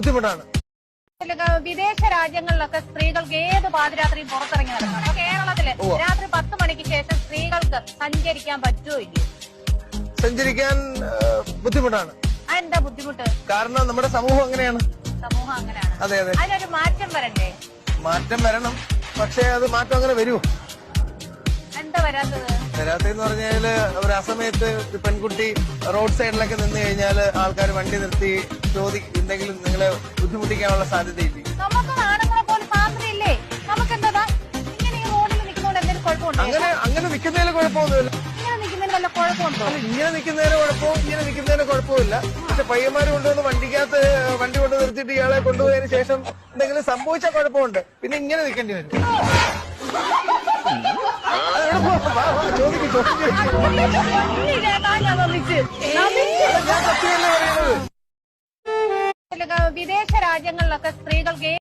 ബുദ്ധിമുട്ടാണ്. വിദേശ രാജ്യങ്ങളിലൊക്കെ സ്ത്രീകൾക്ക് ഏത് പാതിരാത്രിയും പുറത്തിറങ്ങി നടക്കണം. അപ്പൊ കേരളത്തിൽ രാത്രി പത്ത് മണിക്ക് ശേഷം സ്ത്രീകൾക്ക് സഞ്ചരിക്കാൻ പറ്റുമോ ഇല്ല സഞ്ചരിക്കാൻ ബുദ്ധിമുട്ടാണ്. അതെന്താ ബുദ്ധിമുട്ട്? കാരണം നമ്മുടെ സമൂഹം അങ്ങനെയാണ്. സമൂഹം അങ്ങനെയാണ്. അതെ അതെ. അതിനൊരു മാറ്റം വരണ്ടേ? മാറ്റം വരണം. പക്ഷേ അത് മാറ്റം അങ്ങനെ വരുമോ വരാത്തത്? വരാത്തെന്ന് പറഞ്ഞാൽ ഒരു അസമയത്ത് സമയത്ത് പെൺകുട്ടി റോഡ് സൈഡിലൊക്കെ നിന്ന് കഴിഞ്ഞാൽ ആൾക്കാർ വണ്ടി നിർത്തി ചോദി എന്തെങ്കിലും നിങ്ങളെ ബുദ്ധിമുട്ടിക്കാനുള്ള സാധ്യതയില്ലേ? നമുക്ക് ആണുങ്ങളെ പോലെ സ്വാതന്ത്ര്യമില്ലേ നമുക്ക് എന്താ ഇങ്ങനെ ഈ റോഡിൽ നിൽക്കുന്നതുകൊണ്ട് എന്തെങ്കിലും കുഴപ്പമുണ്ടോ? അങ്ങനെ അങ്ങനെ നിൽക്കുന്നതിൽ കുഴപ്പമൊന്നുമില്ല. ഇങ്ങനെ നിൽക്കുന്നതിന് വല്ല കുഴപ്പമുണ്ടോ? അല്ല, ഇങ്ങനെ നിൽക്കുന്നതിന് കുഴപ്പവും ഇങ്ങനെ നിൽക്കുന്നതിന് കുഴപ്പമില്ല. പക്ഷെ പയ്യന്മാര് കൊണ്ടുവന്ന് വണ്ടിക്കകത്ത് വണ്ടി കൊണ്ട് നിർത്തിയിട്ട് ഇയാളെ കൊണ്ടുപോയതിനു ശേഷം എന്തെങ്കിലും സംഭവിച്ച കുഴപ്പമുണ്ട്. പിന്നെ ഇങ്ങനെ നിൽക്കേണ്ടി വരും. വിദേശ രാജ്യങ്ങളിലൊക്കെ സ്ത്രീകൾക്ക്